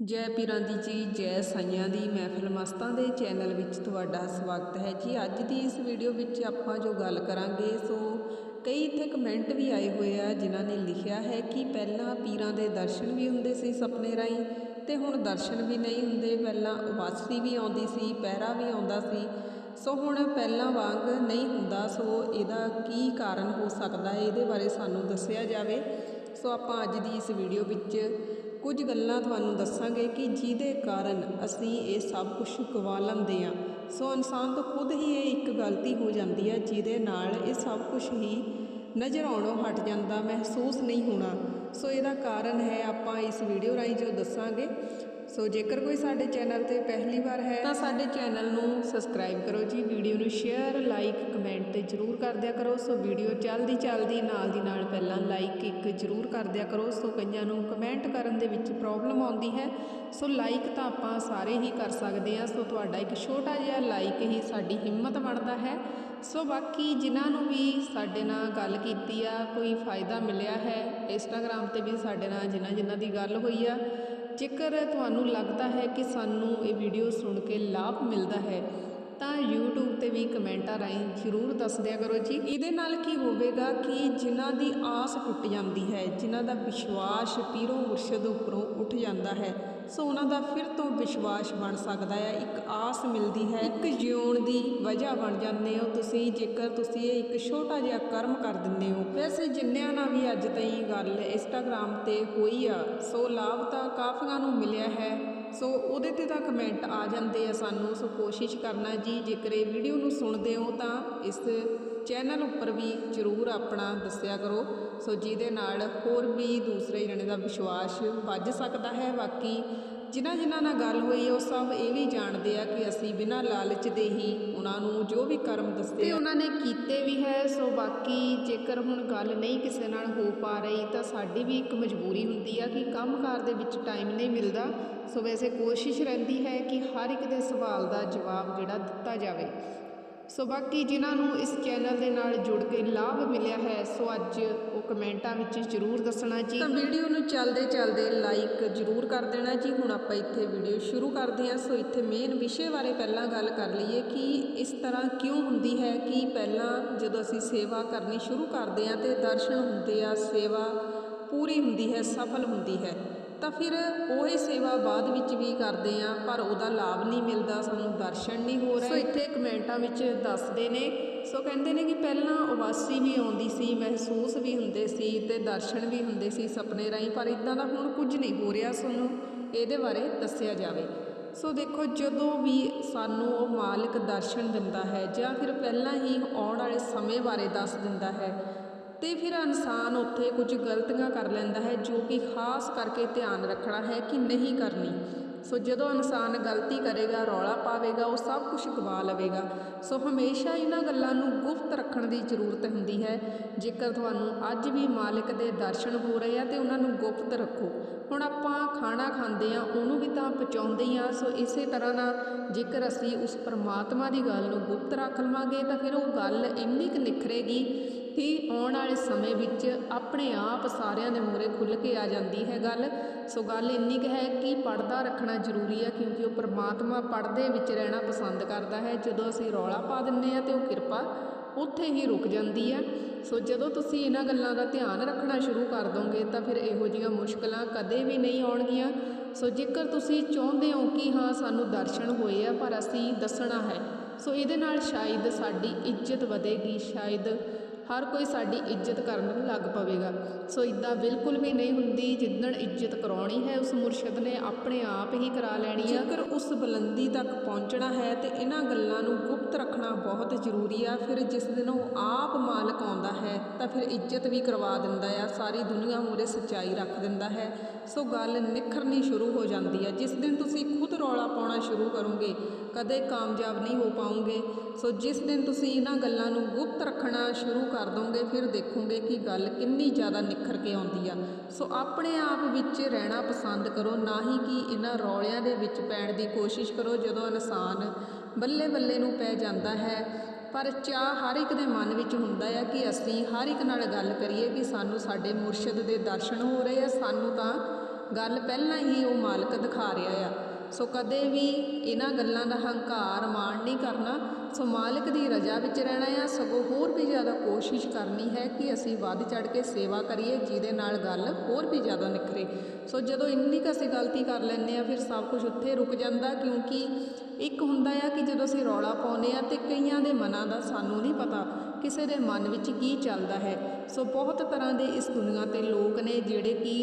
ਜੈ ਪੀਰਾਂ ਦੀ ਜੀ ਜੈ ਸਾਈਆਂ ਦੀ ਮਹਿਫਿਲ ਮਸਤਾਂ ਦੇ ਚੈਨਲ ਵਿੱਚ ਤੁਹਾਡਾ ਸਵਾਗਤ ਹੈ ਜੀ। ਅੱਜ ਦੀ ਇਸ ਵੀਡੀਓ ਵਿੱਚ ਆਪਾਂ ਜੋ ਗੱਲ ਕਰਾਂਗੇ, ਸੋ ਕਈ ਇੱਥੇ ਕਮੈਂਟ ਵੀ ਆਏ ਹੋਏ ਆ, ਜਿਨ੍ਹਾਂ ਨੇ ਲਿਖਿਆ ਹੈ ਕਿ ਪਹਿਲਾਂ ਪੀਰਾਂ ਦੇ ਦਰਸ਼ਨ ਵੀ ਹੁੰਦੇ ਸੀ ਸੁਪਨੇ ਰਾਹੀਂ ਤੇ ਹੁਣ ਦਰਸ਼ਨ ਵੀ ਨਹੀਂ ਹੁੰਦੇ। ਪਹਿਲਾਂ ਉਬਾਸੀ ਵੀ ਆਉਂਦੀ ਸੀ, ਪਹਿਰਾ ਵੀ ਆਉਂਦਾ ਸੀ। ਸੋ ਹੁਣ ਪਹਿਲਾਂ ਵਾਂਗ ਨਹੀਂ ਹੁੰਦਾ, ਸੋ ਇਹਦਾ ਕੀ ਕਾਰਨ ਹੋ ਸਕਦਾ ਹੈ, ਇਹਦੇ ਬਾਰੇ ਸਾਨੂੰ ਦੱਸਿਆ ਜਾਵੇ। ਸੋ ਆਪਾਂ ਅੱਜ ਦੀ ਇਸ ਵੀਡੀਓ ਵਿੱਚ ਕੁਝ ਗੱਲਾਂ ਤੁਹਾਨੂੰ ਦੱਸਾਂਗੇ ਕਿ ਜਿਹਦੇ ਕਾਰਨ ਅਸੀਂ ਇਹ ਸਭ ਕੁਝ ਗਵਾ ਲੈਂਦੇ ਆ ਸੋ ਇਨਸਾਨ ਤੋਂ ਖੁਦ ਹੀ ਇਹ ਇੱਕ ਗਲਤੀ ਹੋ ਜਾਂਦੀ ਹੈ, ਜਿਹਦੇ ਨਾਲ ਇਹ ਸਭ ਕੁਝ ਹੀ ਨਜ਼ਰ ਆਉਣੋਂ ਹਟ ਜਾਂਦਾ, ਮਹਿਸੂਸ ਨਹੀਂ ਹੋਣਾ। ਸੋ ਇਹਦਾ ਕਾਰਨ ਹੈ ਆਪਾਂ ਇਸ ਵੀਡੀਓ ਰਾਹੀਂ ਜੋ ਦੱਸਾਂਗੇ। ਸੋ ਜੇਕਰ ਕੋਈ ਸਾਡੇ ਚੈਨਲ ਤੇ ਪਹਿਲੀ ਵਾਰ ਹੈ ਤਾਂ ਸਾਡੇ ਚੈਨਲ ਨੂੰ ਸਬਸਕ੍ਰਾਈਬ ਕਰੋ ਜੀ, ਵੀਡੀਓ ਨੂੰ ਸ਼ੇਅਰ, ਲਾਈਕ, ਕਮੈਂਟ ਜਰੂਰ ਕਰ ਦਿਆ ਕਰੋ। ਸੋ ਵੀਡੀਓ ਚੱਲਦੀ ਚੱਲਦੀ, ਨਾਲ ਦੀ ਨਾਲ ਪਹਿਲਾਂ ਲਾਈਕ ਇੱਕ ਜਰੂਰ ਕਰ ਦਿਆ ਕਰੋ। ਸੋ ਕਈਆਂ ਨੂੰ ਕਮੈਂਟ ਕਰਨ ਦੇ ਵਿੱਚ ਪ੍ਰੋਬਲਮ ਆਉਂਦੀ ਹੈ, ਸੋ ਲਾਈਕ ਤਾਂ ਆਪਾਂ ਸਾਰੇ ਹੀ ਕਰ ਸਕਦੇ ਹਾਂ। ਸੋ ਤੁਹਾਡਾ ਇੱਕ ਛੋਟਾ ਜਿਹਾ ਲਾਈਕ ਹੀ ਸਾਡੀ ਹਿੰਮਤ ਬਣਦਾ ਹੈ। ਸੋ ਬਾਕੀ ਜਿਨ੍ਹਾਂ ਨੂੰ ਵੀ ਸਾਡੇ ਨਾਲ ਗੱਲ ਕੀਤੀ ਆ, ਕੋਈ ਫਾਇਦਾ ਮਿਲਿਆ ਹੈ ਇੰਸਟਾਗ੍ਰam ਤੇ ਵੀ ਸਾਡੇ ਨਾਲ ਜਿਨ੍ਹਾਂ ਜਿਨ੍ਹਾਂ ਦੀ ਗੱਲ ਹੋਈ ਆ ਜੇਕਰ ਤੁਹਾਨੂੰ ਲੱਗਦਾ ਹੈ ਕਿ ਸਾਨੂੰ ਇਹ ਵੀਡੀਓ ਸੁਣ ਕੇ ਲਾਭ ਮਿਲਦਾ ਹੈ, ਤਾਂ YouTube ਤੇ ਵੀ ਕਮੈਂਟਾਂ ਰਾਹੀਂ ਜ਼ਰੂਰ ਦੱਸ ਦਿਆ ਕਰੋ ਜੀ। ਇਹਦੇ ਨਾਲ ਕੀ ਹੋਵੇਗਾ ਕਿ ਜਿਨ੍ਹਾਂ ਦੀ ਆਸ ਟੁੱਟ ਜਾਂਦੀ ਹੈ, ਜਿਨ੍ਹਾਂ ਦਾ ਵਿਸ਼ਵਾਸ ਪੀਰੋ ਮੁਰਸ਼ਦ ਉੱਪਰੋਂ ਉੱਠ ਜਾਂਦਾ ਹੈ ਸੋ ਉਹਨਾਂ ਦਾ ਫਿਰ ਤੋਂ ਵਿਸ਼ਵਾਸ ਬਣ ਸਕਦਾ ਹੈ, ਇੱਕ ਆਸ ਮਿਲਦੀ ਹੈ, ਇੱਕ ਜਿਉਣ ਦੀ ਵਜ੍ਹਾ ਬਣ ਜਾਂਦੇ ਹੋ ਤੁਸੀਂ, ਜੇਕਰ ਤੁਸੀਂ ਇਹ ਇੱਕ ਛੋਟਾ ਜਿਹਾ ਕਰਮ ਕਰ ਦਿੰਦੇ ਹੋ। ਵੈਸੇ ਜਿੰਨਿਆਂ ਨਾਲ ਵੀ ਅੱਜ ਤਾਈਂ ਗੱਲ ਇੰਸਟਾਗ੍ਰam ਤੇ ਹੋਈ ਆ, ਸੋ ਲਾਭ ਤਾਂ ਕਾਫੀਆਂ ਨੂੰ ਮਿਲਿਆ ਹੈ। ਸੋ ਉਹਦੇ ਤੇ ਤਾਂ ਕਮੈਂਟ ਆ ਜਾਂਦੇ ਆ ਸਾਨੂੰ, ਸੋ ਕੋਸ਼ਿਸ਼ ਕਰਨਾ ਜੀ, ਜੇਕਰ ਇਹ ਵੀਡੀਓ ਨੂੰ ਸੁਣਦੇ ਹੋ ਤਾਂ ਇਸ ਚੈਨਲ ਉੱਪਰ ਵੀ ਜਰੂਰ ਆਪਣਾ ਦੱਸਿਆ ਕਰੋ। ਸੋ ਜਿਹਦੇ ਨਾਲ ਹੋਰ ਵੀ ਦੂਸਰੇ ਜਣੇ ਦਾ ਵਿਸ਼ਵਾਸ ਵੱਜ ਸਕਦਾ ਹੈ। ਬਾਕੀ ਜਿਨ੍ਹਾਂ ਜਿਨ੍ਹਾਂ ਨਾਲ ਗੱਲ ਹੋਈ ਉਹ ਸਭ ਇਹ ਵੀ ਜਾਣਦੇ ਆ ਕਿ ਅਸੀਂ ਬਿਨਾਂ ਲਾਲਚ ਦੇ ਹੀ ਉਹਨਾਂ ਨੂੰ ਜੋ ਵੀ ਕਰਮ ਦੱਸਦੇ ਤੇ ਉਹਨਾਂ ਨੇ ਕੀਤੇ ਵੀ ਹੈ। ਸੋ ਬਾਕੀ ਜੇਕਰ ਹੁਣ ਗੱਲ ਨਹੀਂ ਕਿਸੇ ਨਾਲ ਹੋ ਪਾ ਰਹੀ ਤਾਂ ਸਾਡੀ ਵੀ ਇੱਕ ਮਜਬੂਰੀ ਹੁੰਦੀ ਆ ਕਿ ਕੰਮਕਾਰ ਦੇ ਵਿੱਚ ਟਾਈਮ ਨਹੀਂ ਮਿਲਦਾ। ਸੋ ਵੈਸੇ ਕੋਸ਼ਿਸ਼ ਰਹਿੰਦੀ ਹੈ ਕਿ ਹਰ ਇੱਕ ਦੇ ਸਵਾਲ ਦਾ ਜਵਾਬ ਜਿਹੜਾ ਦਿੱਤਾ ਜਾਵੇ। ਸੋ ਬਾਕੀ ਜਿਨ੍ਹਾਂ ਨੂੰ ਇਸ ਚੈਨਲ ਦੇ ਨਾਲ ਜੁੜ ਕੇ ਲਾਭ ਮਿਲਿਆ ਹੈ, ਸੋ ਅੱਜ ਉਹ ਕਮੈਂਟਾਂ ਵਿੱਚ ਜ਼ਰੂਰ ਦੱਸਣਾ ਜੀ। ਤਾਂ ਵੀਡੀਓ ਨੂੰ ਚੱਲਦੇ ਚੱਲਦੇ ਲਾਈਕ ਜ਼ਰੂਰ ਕਰ ਦੇਣਾ ਜੀ। ਹੁਣ ਆਪਾਂ ਇੱਥੇ ਵੀਡੀਓ ਸ਼ੁਰੂ ਕਰਦੇ ਹਾਂ। ਸੋ ਇੱਥੇ ਮੇਨ ਵਿਸ਼ੇ ਬਾਰੇ ਪਹਿਲਾਂ ਗੱਲ ਕਰ ਲਈਏ ਕਿ ਇਸ ਤਰ੍ਹਾਂ ਕਿਉਂ ਹੁੰਦੀ ਹੈ ਕਿ ਪਹਿਲਾਂ ਜਦੋਂ ਅਸੀਂ ਸੇਵਾ ਕਰਨੀ ਸ਼ੁਰੂ ਕਰਦੇ ਹਾਂ ਤੇ ਦਰਸ਼ਨ ਹੁੰਦੇ ਆ, ਸੇਵਾ ਪੂਰੀ ਹੁੰਦੀ ਹੈ, ਸਫਲ ਹੁੰਦੀ ਹੈ। ਤਾਂ ਫਿਰ ਉਹੀ ਸੇਵਾ ਬਾਅਦ ਵਿੱਚ ਵੀ ਕਰਦੇ ਆ ਪਰ ਉਹਦਾ ਲਾਭ ਨਹੀਂ ਮਿਲਦਾ, ਸਾਨੂੰ ਦਰਸ਼ਨ ਨਹੀਂ ਹੋ ਰਹੇ। ਸੋ ਇੱਥੇ ਕਮੈਂਟਾਂ ਵਿੱਚ ਦੱਸਦੇ ਨੇ, ਸੋ ਕਹਿੰਦੇ ਨੇ ਕਿ ਪਹਿਲਾਂ ਉਬਾਸੀ ਵੀ ਆਉਂਦੀ ਸੀ, ਮਹਿਸੂਸ ਵੀ ਹੁੰਦੇ ਸੀ ਤੇ ਦਰਸ਼ਨ ਵੀ ਹੁੰਦੇ ਸੀ ਸੁਪਨੇ ਰਾਹੀਂ, ਪਰ ਇਦਾਂ ਦਾ ਹੁਣ ਕੁਝ ਨਹੀਂ ਹੋ ਰਿਹਾ ਸਾਨੂੰ, ਇਹਦੇ ਬਾਰੇ ਦੱਸਿਆ ਜਾਵੇ। ਸੋ ਦੇਖੋ, ਜਦੋਂ ਵੀ ਸਾਨੂੰ ਉਹ ਮਾਲਕ ਦਰਸ਼ਨ ਦਿੰਦਾ ਹੈ ਜਾਂ ਫਿਰ ਪਹਿਲਾਂ ਹੀ ਆਉਣ ਵਾਲੇ ਸਮੇਂ ਬਾਰੇ ਦੱਸ ਦਿੰਦਾ ਹੈ ਤੇ ਫਿਰ ਇਨਸਾਨ ਉੱਥੇ ਕੁਝ ਗਲਤੀਆਂ ਕਰ ਲੈਂਦਾ ਹੈ, ਜੋ ਕਿ ਖਾਸ ਕਰਕੇ ਧਿਆਨ ਰੱਖਣਾ ਹੈ ਕਿ ਨਹੀਂ ਕਰਨੀ। ਸੋ ਜਦੋਂ ਇਨਸਾਨ ਗਲਤੀ ਕਰੇਗਾ, ਰੌਲਾ ਪਾਵੇਗਾ, ਉਹ ਸਭ ਕੁਝ ਗਵਾ ਲਵੇਗਾ। ਸੋ ਹਮੇਸ਼ਾ ਇਹਨਾਂ ਗੱਲਾਂ ਨੂੰ ਗੁਪਤ ਰੱਖਣ ਦੀ ਜ਼ਰੂਰਤ ਹੁੰਦੀ ਹੈ। ਜੇਕਰ ਤੁਹਾਨੂੰ ਅੱਜ ਵੀ ਮਾਲਕ ਦੇ ਦਰਸ਼ਨ ਹੋ ਰਹੇ ਆ, ਤੇ ਉਹਨਾਂ ਨੂੰ ਗੁਪਤ ਰੱਖੋ। ਹੁਣ ਆਪਾਂ ਖਾਣਾ ਖਾਂਦੇ ਆ, ਉਹਨੂੰ ਵੀ ਤਾਂ ਪਚਾਉਂਦੇ ਹੀ ਆ। ਸੋ ਇਸੇ ਤਰ੍ਹਾਂ ਨਾਲ ਜੇਕਰ ਅਸੀਂ ਉਸ ਪਰਮਾਤਮਾ ਦੀ ਗੱਲ ਨੂੰ ਗੁਪਤ ਰੱਖ ਲਵਾਂਗੇ, ਤਾਂ ਫਿਰ ਉਹ ਗੱਲ ਇੰਨੀ ਕੁ ਨਿਖਰੇਗੀ ਕਿ ਆਉਣ ਵਾਲੇ ਸਮੇਂ ਵਿੱਚ ਆਪਣੇ ਆਪ ਸਾਰਿਆਂ ਦੇ ਮੂਹਰੇ ਖੁੱਲ ਕੇ ਆ ਜਾਂਦੀ ਹੈ ਗੱਲ। ਸੋ ਗੱਲ ਇੰਨੀ ਕੁ ਹੈ ਕਿ ਪਰਦਾ ਰੱਖਣਾ ਜ਼ਰੂਰੀ ਹੈ ਕਿਉਂਕਿ ਉਹ ਪਰਮਾਤਮਾ ਪਰਦੇ ਵਿੱਚ ਰਹਿਣਾ ਪਸੰਦ ਕਰਦਾ ਹੈ। ਜਦੋਂ ਅਸੀਂ ਰੌਲਾ ਪਾ ਦਿੰਨੇ ਆ ਤੇ ਉਹ ਕਿਰਪਾ ਉੱਥੇ ਹੀ ਰੁਕ ਜਾਂਦੀ ਹੈ। ਸੋ ਜਦੋਂ ਤੁਸੀਂ ਇਹਨਾਂ ਗੱਲਾਂ ਦਾ ਧਿਆਨ ਰੱਖਣਾ ਸ਼ੁਰੂ ਕਰ ਦੋਗੇ ਤਾਂ ਫਿਰ ਇਹੋ ਜਿਹੀਆਂ ਮੁਸ਼ਕਲਾਂ ਕਦੇ ਵੀ ਨਹੀਂ ਆਉਣਗੀਆਂ। ਸੋ ਜੇਕਰ ਤੁਸੀਂ ਚਾਹੁੰਦੇ ਹੋ ਕਿ ਹਾਂ, ਸਾਨੂੰ ਦਰਸ਼ਨ ਹੋਏ ਆ, ਪਰ ਅਸੀਂ ਦੱਸਣਾ ਹੈ, ਸੋ ਇਹਦੇ ਨਾਲ ਸ਼ਾਇਦ ਸਾਡੀ ਇੱਜ਼ਤ ਵਧੇਗੀ, ਸ਼ਾਇਦ ਹਰ ਕੋਈ ਸਾਡੀ ਇੱਜ਼ਤ ਕਰਨ ਲੱਗ ਪਵੇਗਾ। ਸੋ ਇਦਾਂ ਬਿਲਕੁਲ ਵੀ ਨਹੀਂ ਹੁੰਦੀ ਜਿੱਦਣ ਇੱਜ਼ਤ ਕਰਾਉਣੀ ਹੈ, ਉਸ ਮੁਰਸ਼ਿਦ ਨੇ ਆਪਣੇ ਆਪ ਹੀ ਕਰਾ ਲੈਣੀ ਆ। ਜੇਕਰ ਉਸ ਬੁਲੰਦੀ ਤੱਕ ਪਹੁੰਚਣਾ ਹੈ ਤੇ ਇਹਨਾਂ ਗੱਲਾਂ ਨੂੰ ਗੁਪਤ ਰੱਖਣਾ ਬਹੁਤ ਜ਼ਰੂਰੀ ਆ, ਫਿਰ ਜਿਸ ਦਿਨ ਉਹ ਆਪ ਮਾਲਕ ਆਉਂਦਾ ਹੈ, ਤਾਂ ਫਿਰ ਇੱਜ਼ਤ ਵੀ ਕਰਵਾ ਦਿੰਦਾ ਆ, ਸਾਰੀ ਦੁਨੀਆ ਮੂਰੇ ਸੱਚਾਈ ਰੱਖ ਦਿੰਦਾ ਹੈ। ਸੋ ਗੱਲ ਨਿਖਰਨੀ ਸ਼ੁਰੂ ਹੋ ਜਾਂਦੀ ਆ। ਜਿਸ ਦਿਨ ਤੁਸੀਂ ਖੁਦ ਰੌਲਾ ਪਾਉਣਾ ਸ਼ੁਰੂ ਕਰੋਗੇ ਕਦੇ ਕਾਮਯਾਬ ਨਹੀਂ ਹੋ ਪਾਉਂਗੇ। ਸੋ ਜਿਸ ਦਿਨ ਤੁਸੀਂ ਇਹਨਾਂ ਗੱਲਾਂ ਨੂੰ ਗੁਪਤ ਰੱਖਣਾ ਸ਼ੁਰੂ ਕਰ ਦੋਗੇ, ਫਿਰ ਦੇਖੋਗੇ ਕਿ ਗੱਲ ਕਿੰਨੀ ਜ਼ਿਆਦਾ ਨਿਖਰ ਕੇ ਆਉਂਦੀ ਆ। ਸੋ ਆਪਣੇ ਆਪ ਵਿੱਚ ਰਹਿਣਾ ਪਸੰਦ ਕਰੋ, ਨਾ ਹੀ ਕਿ ਇਹਨਾਂ ਰੌਲਿਆਂ ਦੇ ਵਿੱਚ ਪੈਣ ਦੀ ਕੋਸ਼ਿਸ਼ ਕਰੋ ਜਦੋਂ ਇਨਸਾਨ ਬੱਲੇ ਬੱਲੇ ਨੂੰ ਪੈ ਜਾਂਦਾ ਹੈ। ਪਰ ਚਾਹ ਹਰ ਇੱਕ ਦੇ ਮਨ ਵਿੱਚ ਹੁੰਦਾ ਹੈ ਕਿ ਅਸੀਂ ਹਰ ਇੱਕ ਨਾਲ ਗੱਲ ਕਰੀਏ ਕਿ ਸਾਨੂੰ ਸਾਡੇ ਮੁਰਸ਼ਿਦ ਦੇ ਦਰਸ਼ਨ ਹੋ ਰਹੇ ਆ। ਸਾਨੂੰ ਤਾਂ ਗੱਲ ਪਹਿਲਾਂ ਹੀ ਉਹ ਮਾਲਕ ਦਿਖਾ ਰਿਹਾ ਆ। ਸੋ ਕਦੇ ਵੀ ਇਹਨਾਂ ਗੱਲਾਂ ਦਾ ਹੰਕਾਰ ਮਾਣ ਨਹੀਂ ਕਰਨਾ। ਸੋ ਮਾਲਕ ਦੀ ਰਜ਼ਾ ਵਿੱਚ ਰਹਿਣਾ ਆ। ਸਗੋਂ ਹੋਰ ਵੀ ਜ਼ਿਆਦਾ ਕੋਸ਼ਿਸ਼ ਕਰਨੀ ਹੈ ਕਿ ਅਸੀਂ ਵੱਧ ਚੜ ਕੇ ਸੇਵਾ ਕਰੀਏ, ਜਿਹਦੇ ਨਾਲ ਗੱਲ ਹੋਰ ਵੀ ਜ਼ਿਆਦਾ ਨਿਖਰੇ। ਸੋ ਜਦੋਂ ਇੰਨੀ ਕੁ ਅਸੀਂ ਗਲਤੀ ਕਰ ਲੈਂਦੇ ਆ ਫਿਰ ਸਭ ਕੁਝ ਉੱਥੇ ਰੁਕ ਜਾਂਦਾ, ਕਿਉਂਕਿ ਇੱਕ ਹੁੰਦਾ ਆ ਕਿ ਜਦੋਂ ਅਸੀਂ ਰੌਲਾ ਪਾਉਂਦੇ ਆ ਤੇ ਕਈਆਂ ਦੇ ਮਨਾਂ ਦਾ ਸਾਨੂੰ ਨਹੀਂ ਪਤਾ ਕਿਸੇ ਦੇ ਮਨ ਵਿੱਚ ਕੀ ਚੱਲਦਾ ਹੈ। ਸੋ ਬਹੁਤ ਤਰ੍ਹਾਂ ਦੇ ਇਸ ਦੁਨੀਆ ਤੇ ਲੋਕ ਨੇ ਜਿਹੜੇ ਕਿ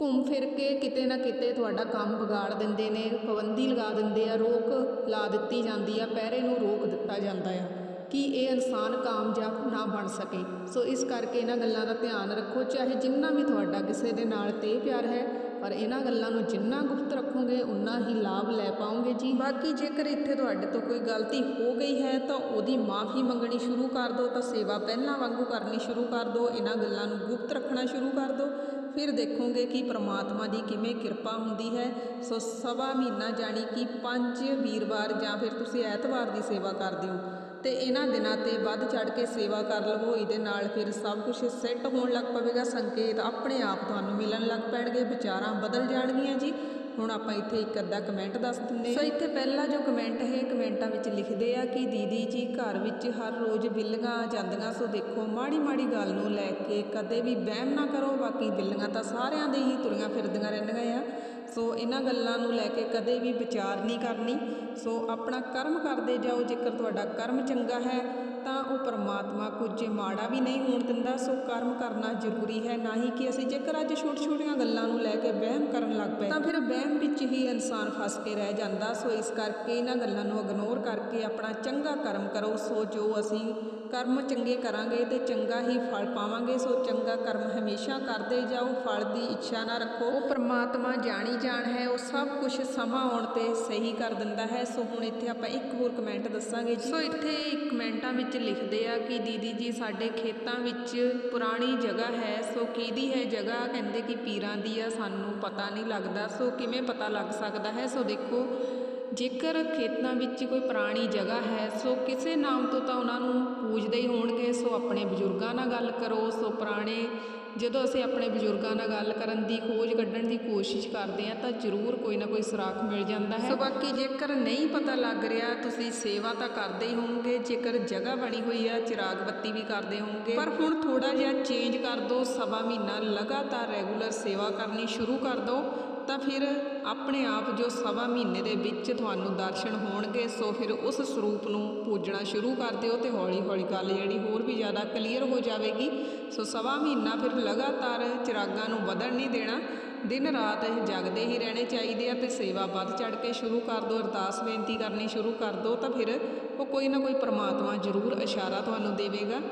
ਘੁੰਮ ਫਿਰ ਕੇ ਕਿਤੇ ਨਾ ਕਿਤੇ ਤੁਹਾਡਾ ਕੰਮ ਵਿਗਾੜ ਦਿੰਦੇ ਨੇ, ਪਾਬੰਦੀ ਲਗਾ ਦਿੰਦੇ ਆ, ਰੋਕ ਲਾ ਦਿੱਤੀ ਜਾਂਦੀ ਆ, ਪਹਿਰੇ ਨੂੰ ਰੋਕ ਦਿੱਤਾ ਜਾਂਦਾ ਆ ਕਿ ਇਹ ਇਨਸਾਨ ਕਾਮਯਾਬ ਨਾ ਬਣ ਸਕੇ। ਸੋ ਇਸ ਕਰਕੇ ਇਹਨਾਂ ਗੱਲਾਂ ਦਾ ਧਿਆਨ ਰੱਖੋ, ਚਾਹੇ ਜਿੰਨਾ ਵੀ ਤੁਹਾਡਾ ਕਿਸੇ ਦੇ ਨਾਲ ਤੇ ਪਿਆਰ ਹੈ, ਪਰ ਇਹਨਾਂ ਗੱਲਾਂ ਨੂੰ ਜਿੰਨਾ ਗੁਪਤ ਰੱਖੋਗੇ, ਉਨਾ ਹੀ ਲਾਭ ਲੈ ਪਾਓਗੇ ਜੀ। ਬਾਕੀ ਜੇਕਰ ਇੱਥੇ ਤੁਹਾਡੇ ਤੋਂ ਕੋਈ ਗਲਤੀ ਹੋ ਗਈ ਹੈ, ਤਾਂ ਉਹਦੀ ਮਾਫੀ ਮੰਗਣੀ ਸ਼ੁਰੂ ਕਰ ਦਿਓ, ਤਾਂ ਸੇਵਾ ਪਹਿਲਾਂ ਵਾਂਗੂ ਕਰਨੀ ਸ਼ੁਰੂ ਕਰ ਦਿਓ, ਇਹਨਾਂ ਗੱਲਾਂ ਨੂੰ ਗੁਪਤ ਰੱਖਣਾ ਸ਼ੁਰੂ ਕਰ ਦਿਓ। ਫਿਰ ਦੇਖੋਗੇ ਕਿ ਪ੍ਰਮਾਤਮਾ ਦੀ ਕਿਵੇਂ ਕਿਰਪਾ ਹੁੰਦੀ ਹੈ। ਸੋ ਸਵਾ ਮਹੀਨਾ ਜਾਣੀ ਕਿ ਪੰਜ ਵੀਰਵਾਰ ਜਾਂ ਫਿਰ ਤੁਸੀਂ ਐਤਵਾਰ ਦੀ ਸੇਵਾ ਕਰਦੇ ਹੋ। ਤੇ ਇਹਨਾਂ ਦਿਨਾਂ ਤੇ ਵੱਧ ਚੜ ਕੇ ਸੇਵਾ ਕਰ ਲਵੋ। ਇਹਦੇ ਨਾਲ ਫਿਰ ਸਭ ਕੁਝ ਸੈੱਟ ਹੋਣ ਲੱਗ ਪਵੇਗਾ। ਸੰਕੇਤ ਆਪਣੇ ਆਪ ਤੁਹਾਨੂੰ ਮਿਲਣ ਲੱਗ ਪੈਣਗੇ। ਵਿਚਾਰਾਂ ਬਦਲ ਜਾਣਗੀਆਂ ਜੀ। ਹੁਣ ਆਪਾਂ ਇੱਥੇ ਇੱਕ ਅੱਧਾ ਕਮੈਂਟ ਦੱਸ ਦਿੰਦੇ ਸੋ ਇੱਥੇ ਪਹਿਲਾ ਜੋ ਕਮੈਂਟ ਹੈ ਕਮੈਂਟਾਂ ਵਿੱਚ ਲਿਖਦੇ ਆ ਕਿ ਦੀਦੀ ਜੀ ਘਰ ਵਿੱਚ ਹਰ ਰੋਜ਼ ਬਿੱਲੀਆਂ ਆ ਜਾਂਦੀਆਂ ਸੋ ਦੇਖੋ ਮਾੜੀ ਮਾੜੀ ਗੱਲ ਨੂੰ ਲੈ ਕੇ ਕਦੇ ਵੀ ਵਹਿਮ ਨਾ ਕਰੋ ਬਾਕੀ ਬਿੱਲੀਆਂ ਤਾਂ ਸਾਰਿਆਂ ਦੇ ਹੀ ਤੁਰੀਆਂ ਫਿਰਦੀਆਂ ਰਹਿੰਦੀਆਂ ਆ। ਸੋ ਇਹਨਾਂ ਗੱਲਾਂ ਨੂੰ ਲੈ ਕੇ ਕਦੇ ਵੀ ਵਿਚਾਰ ਨਹੀਂ ਕਰਨੀ। ਸੋ ਆਪਣਾ ਕਰਮ ਕਰਦੇ ਜਾਓ ਜੇਕਰ ਤੁਹਾਡਾ ਕਰਮ ਚੰਗਾ ਹੈ ਤਾਂ ਉਹ ਪਰਮਾਤਮਾ ਕੁਝ ਮਾੜਾ ਵੀ ਨਹੀਂ ਹੋਣ ਦਿੰਦਾ, ਸੋ ਕਰਮ ਕਰਨਾ ਜ਼ਰੂਰੀ ਹੈ, ਨਾ ਹੀ ਕਿ ਅਸੀਂ ਜੇਕਰ ਅੱਜ ਛੋਟੀ ਛੋਟੀਆਂ ਗੱਲਾਂ ਨੂੰ ਲੈ ਕੇ ਵਹਿਮ ਕਰਨ ਲੱਗ ਪਏ ਤਾਂ ਫਿਰ ਵਹਿਮ ਵਿੱਚ ਹੀ ਇਨਸਾਨ ਫਸ ਕੇ ਰਹਿ ਜਾਂਦਾ। ਸੋ ਇਸ ਕਰਕੇ ਇਹਨਾਂ ਗੱਲਾਂ ਨੂੰ ਇਗਨੋਰ ਕਰਕੇ ਆਪਣਾ ਚੰਗਾ ਕਰਮ ਕਰੋ। ਸੋ ਜੋ ਅਸੀਂ ਕਰਮ ਚੰਗੇ ਕਰਾਂਗੇ ਤੇ ਚੰਗਾ ਹੀ ਫਲ ਪਾਵਾਂਗੇ, ਸੋ ਚੰਗਾ ਕਰਮ ਹਮੇਸ਼ਾ ਕਰਦੇ ਜਾਓ, ਫਲ ਦੀ ਇੱਛਾ ਨਾ ਰੱਖੋ। ਉਹ ਪ੍ਰਮਾਤਮਾ ਜਾਣੀ ਜਾਣ ਹੈ, ਉਹ ਸਭ ਕੁਝ ਸਮਾਂ ਆਉਣ ਤੇ ਸਹੀ ਕਰ ਦਿੰਦਾ ਹੈ। ਸੋ ਹੁਣ ਇੱਥੇ ਆਪਾਂ ਇੱਕ ਹੋਰ ਕਮੈਂਟ ਦੱਸਾਂਗੇ। ਸੋ ਇੱਥੇ ਕਮੈਂਟਾਂ ਵਿੱਚ ਲਿਖਦੇ ਆ ਕਿ ਦੀਦੀ ਜੀ, ਸਾਡੇ ਖੇਤਾਂ ਵਿੱਚ ਪੁਰਾਣੀ ਜਗ੍ਹਾ ਹੈ, ਸੋ ਕਿਹਦੀ ਹੈ ਜਗ੍ਹਾ? ਕਹਿੰਦੇ ਕਿ ਪੀਰਾਂ ਦੀ ਆ, ਸਾਨੂੰ ਪਤਾ ਨਹੀਂ ਲੱਗਦਾ। ਸੋ ਕਿਵੇਂ ਪਤਾ ਲੱਗ ਸਕਦਾ ਹੈ? ਸੋ ਦੇਖੋ ਜੇਕਰ ਖੇਤਾਂ ਵਿੱਚ ਕੋਈ ਪੁਰਾਣੀ ਜਗ੍ਹਾ ਹੈ, ਸੋ ਕਿਸੇ ਨਾਮ ਤੋਂ ਤਾਂ ਉਹਨਾਂ ਨੂੰ ਪੂਜਦੇ ਹੀ ਹੋਣਗੇ। ਸੋ ਆਪਣੇ ਬਜ਼ੁਰਗਾਂ ਨਾਲ ਗੱਲ ਕਰੋ। ਸੋ ਪੁਰਾਣੇ, ਜਦੋਂ ਅਸੀਂ ਆਪਣੇ ਬਜ਼ੁਰਗਾਂ ਨਾਲ ਗੱਲ ਕਰਨ ਦੀ ਖੋਜ ਕੱਢਣ ਦੀ ਕੋਸ਼ਿਸ਼ ਕਰਦੇ ਆ ਤਾਂ ਜ਼ਰੂਰ ਕੋਈ ਨਾ ਕੋਈ ਸੁਰਾਖ ਮਿਲ ਜਾਂਦਾ ਹੈ। ਸੋ ਬਾਕੀ ਜੇਕਰ ਨਹੀਂ ਪਤਾ ਲੱਗ ਰਿਹਾ, ਤੁਸੀਂ ਸੇਵਾ ਤਾਂ ਕਰਦੇ ਹੀ ਹੋਵੋਗੇ। ਜੇਕਰ ਜਗ੍ਹਾ ਬਣੀ ਹੋਈ ਆ ਚਿਰਾਗ ਬੱਤੀ ਵੀ ਕਰਦੇ ਹੋਵੋਗੇ। ਪਰ ਹੁਣ ਥੋੜਾ ਜਿਹਾ ਚੇਂਜ ਕਰ ਦਿਓ। ਸਵਾ ਮਹੀਨਾ ਲਗਾਤਾਰ ਰੈਗੂਲਰ ਸੇਵਾ ਕਰਨੀ ਸ਼ੁਰੂ ਕਰ ਦਿਓ। ਤਾਂ ਫਿਰ ਆਪਣੇ ਆਪ ਜੋ ਸਵਾ ਮਹੀਨੇ ਦੇ ਵਿੱਚ ਤੁਹਾਨੂੰ ਦਰਸ਼ਨ ਹੋਣਗੇ, ਸੋ ਫਿਰ ਉਸ ਸਰੂਪ ਨੂੰ ਪੂਜਣਾ ਸ਼ੁਰੂ ਕਰ ਦਿਓ ਤੇ ਹੌਲੀ ਹੌਲੀ ਗੱਲ ਜਿਹੜੀ ਹੋਰ ਵੀ ਜ਼ਿਆਦਾ ਕਲੀਅਰ ਹੋ ਜਾਵੇਗੀ। ਸੋ ਸਵਾ ਮਹੀਨਾ ਫਿਰ ਲਗਾਤਾਰ ਚਿਰਾਗਾਂ ਨੂੰ ਵਧਣ ਨਹੀਂ ਦੇਣਾ, ਦਿਨ ਰਾਤ ਜਗਦੇ ਹੀ ਰਹਿਣੇ ਚਾਹੀਦੇ ਆ ਤੇ ਸੇਵਾ ਵੱਧ ਚੜ ਕੇ ਸ਼ੁਰੂ ਕਰ ਦਿਓ, ਅਰਦਾਸ ਬੇਨਤੀ ਕਰਨੀ ਸ਼ੁਰੂ ਕਰ ਦਿਓ, ਤਾਂ ਫਿਰ ਉਹ ਕੋਈ ਨਾ ਕੋਈ ਪਰਮਾਤਮਾ ਜ਼ਰੂਰ ਇਸ਼ਾਰਾ ਤੁਹਾਨੂੰ ਦੇਵੇਗਾ।